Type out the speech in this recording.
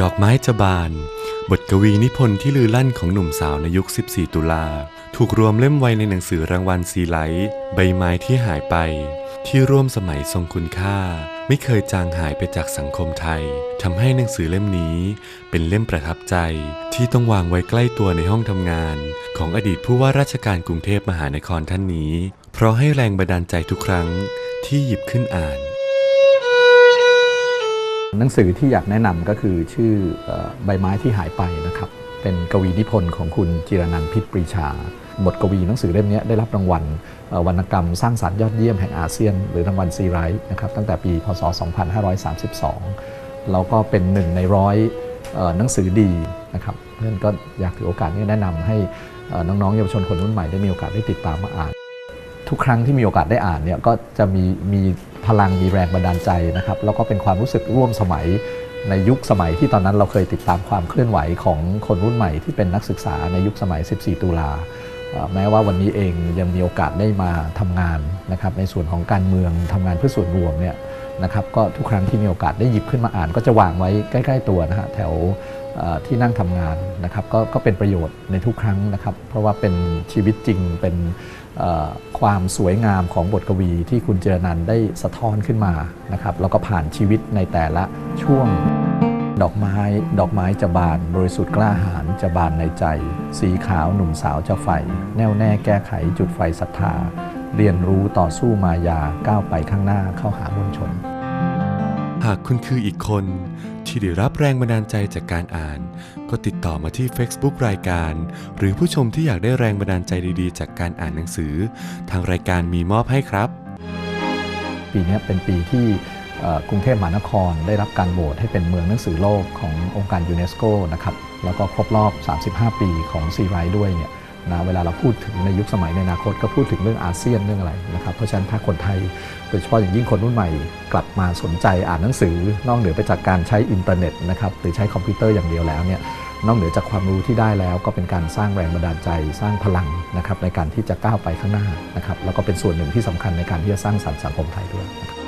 ดอกไม้จะบาน บทกวีนิพนธ์ที่ลือลั่นของหนุ่มสาวในยุค 14 ตุลา ถูกรวมเล่มไว้ในหนังสือรางวัลซีไลท์ใบไม้ที่หายไป ที่ร่วมสมัยทรงคุณค่า ไม่เคยจางหายไปจากสังคมไทยทำให้หนังสือเล่มนี้เป็นเล่มประทับใจ ที่ต้องวางไว้ใกล้ตัวในห้องทำงาน ของอดีตผู้ว่าราชการกรุงเทพมหานครท่านนี้ เพราะให้แรงบันดาลใจทุกครั้งที่หยิบขึ้นอ่าน หนังสือที่อยากแนะนำก็คือชื่อใบไม้ที่หายไปนะครับ เป็นกวีนิพนธ์ของคุณจิรนันท์พิษปรีชา บทกวีหนังสือเล่มนี้ได้รับรางวัลวรรณกรรมสร้างสารรค์ยอดเยี่ยมแห่งอาเซียน หรือรางวัลซีไรท์นะครับตั้งแต่ปีพศ 2532 แล้วก็เป็นหนึ่งในร้อยหนังสือดีนะครับเพราะฉะนั้นก็อยากถือโอกาสนี้แนะนำให้น้องๆเยาวชนคนรุ่นใหม่ได้มีโอกาสได้ติดตามมาอ่าน ทุกครั้งที่มีโอกาสได้อ่านเนี่ยก็จะมีมี พลังมีแรงบันดาลใจนะครับแล้วก็เป็นความรู้สึกร่วมสมัยในยุคสมัยที่ตอนนั้นเราเคยติดตามความเคลื่อนไหวของคนรุ่นใหม่ที่เป็นนักศึกษาในยุคสมัย 14 ตุลาแม้ว่าวันนี้เองยังมีโอกาสได้มาทำงานนะครับในส่วนของการเมืองทำงานเพื่อส่วนรวมเนี่ยนะครับก็ทุกครั้งที่มีโอกาสได้หยิบขึ้นมาอ่าน ก็จะวางไว้ใกล้ ๆ ตัวนะฮะแถว ที่นั่งทำงานนะครับก็ก็เป็นประโยชน์ในทุกครั้งนะครับ เพราะว่าเป็นชีวิตจริงเป็นความสวยงามของบทกวีที่คุณเจรนันได้สะท้อนขึ้นมานะครับแล้วก็ผ่านชีวิตในแต่ละช่วงดอกไม้ ดอกไม้จะบาน บริสุทธิ์กล้าหาญจะบานในใจ สีขาวหนุ่มสาวจะใฝ่แน่วแน่แก้ไขจุดไฟศรัทธา เรียนรู้ต่อสู้มายาก้าวไปข้างหน้าเข้าหามวลชน หากคุณคืออีกคน ที่ได้รับแรงบันดาลใจจากการอ่าน ก็ติดต่อมาที่ Facebook รายการ หรือผู้ชมที่อยากได้แรงบันดาลใจดีๆ จากการอ่านหนังสือ ทางรายการมีมอบให้ครับ ปีนี้เป็นปีที่กรุงเทพมหานครได้รับการโหวตให้เป็นเมืองหนังสือโลกขององค์การยูเนสโกนะครับแล้วก็ครบรอบ 35 ปีของซีไรด้วยเนี่ย นะเวลาเราพูดถึงในยุคสมัยในอนาคตก็พูดถึงเรื่องอาเซียนเรื่องอะไรนะครับเพราะฉะนั้นถ้าคนไทยโดยเฉพาะอย่างยิ่งคนรุ่นใหม่ กลับมาสนใจอ่านหนังสือ นอกเหนือไปจากการใช้อินเทอร์เน็ตนะครับหรือใช้คอมพิวเตอร์อย่างเดียวแล้วเนี่ยนอกเหนือจากความรู้ที่ได้แล้วก็เป็นการสร้างแรงบันดาลใจ สร้างพลังนะครับในการที่จะก้าวไปข้างหน้านะครับแล้วก็เป็นส่วนหนึ่งที่สำคัญในการที่จะสร้างสรรค์สังคมไทยด้วยนะครับ